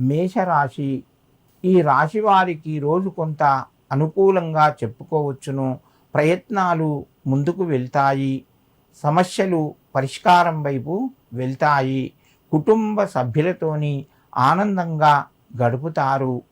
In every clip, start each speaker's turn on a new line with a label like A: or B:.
A: మేషరాశి ఈ రాశి వారికి రోజు కొంత అనుకూలంగా చెప్పుకోవచ్చును. ప్రయత్నాలు ముందుకు వెళ్తాయి. సమస్యలు పరిష్కారం వైపు వెళ్తాయి. కుటుంబ సభ్యులతోని ఆనందంగా గడుపుతారు.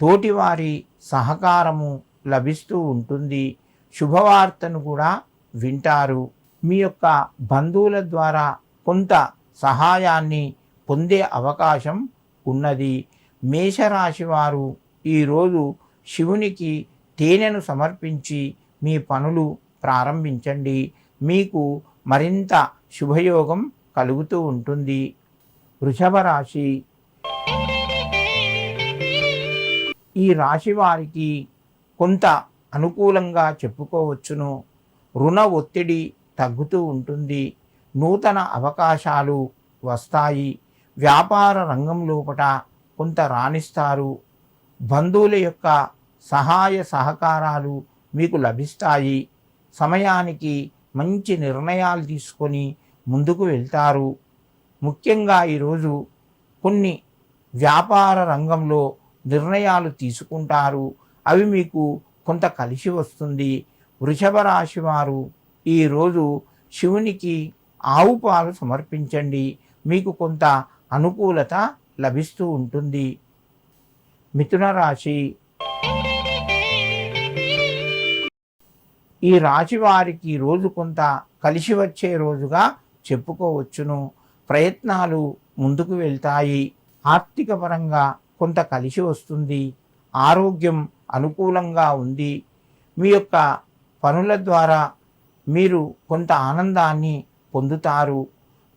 A: తోటివారి సహకారము లభిస్తూ ఉంటుంది. శుభవార్తను కూడా వింటారు. మీ యొక్క బంధువుల ద్వారా కొంత సహాయాన్ని పొందే అవకాశం ఉన్నది. మేషరాశి వారు ఈరోజు శివునికి తేనెను సమర్పించి మీ పనులు ప్రారంభించండి. మీకు మరింత శుభయోగం కలుగుతూ ఉంటుంది. వృషభ రాశి ఈ రాశి వారికి కొంత అనుకూలంగా చెప్పుకోవచ్చును. రుణ ఒత్తిడి తగ్గుతూ ఉంటుంది. నూతన అవకాశాలు వస్తాయి. వ్యాపార రంగం లోపట కొంత రాణిస్తారు. బంధువుల యొక్క సహాయ సహకారాలు మీకు లభిస్తాయి. సమయానికి మంచి నిర్ణయాలు తీసుకొని ముందుకు వెళ్తారు. ముఖ్యంగా ఈరోజు కొన్ని వ్యాపార రంగంలో నిర్ణయాలు తీసుకుంటారు. అవి మీకు కొంత కలిసి వస్తుంది. వృషభ రాశి వారు ఈరోజు శివునికి ఆవు పాలు సమర్పించండి. మీకు కొంత అనుకూలత లభిస్తూ ఉంటుంది. మిథున రాశి. ఈ రాశి వారికి రోజు కొంత కలిసి వచ్చే రోజుగా చెప్పుకోవచ్చును. ప్రయత్నాలు ముందుకు వెళ్తాయి. ఆర్థిక పరంగా కొంత కలిసి వస్తుంది. ఆరోగ్యం అనుకూలంగా ఉంది. మీ యొక్క పనుల ద్వారా మీరు కొంత ఆనందాన్ని పొందుతారు.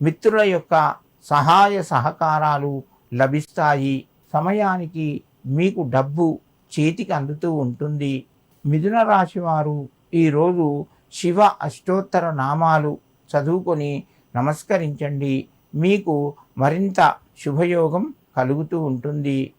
A: మిత్రుల యొక్క సహాయ సహకారాలు లభిస్తాయి. సమయానికి మీకు డబ్బు చేతికి అందుతూ ఉంటుంది. మిథున రాశి వారు ఈరోజు శివ అష్టోత్తర నామాలు చదువుకొని నమస్కరించండి. మీకు మరింత శుభయోగం కలుగుతూ ఉంటుంది.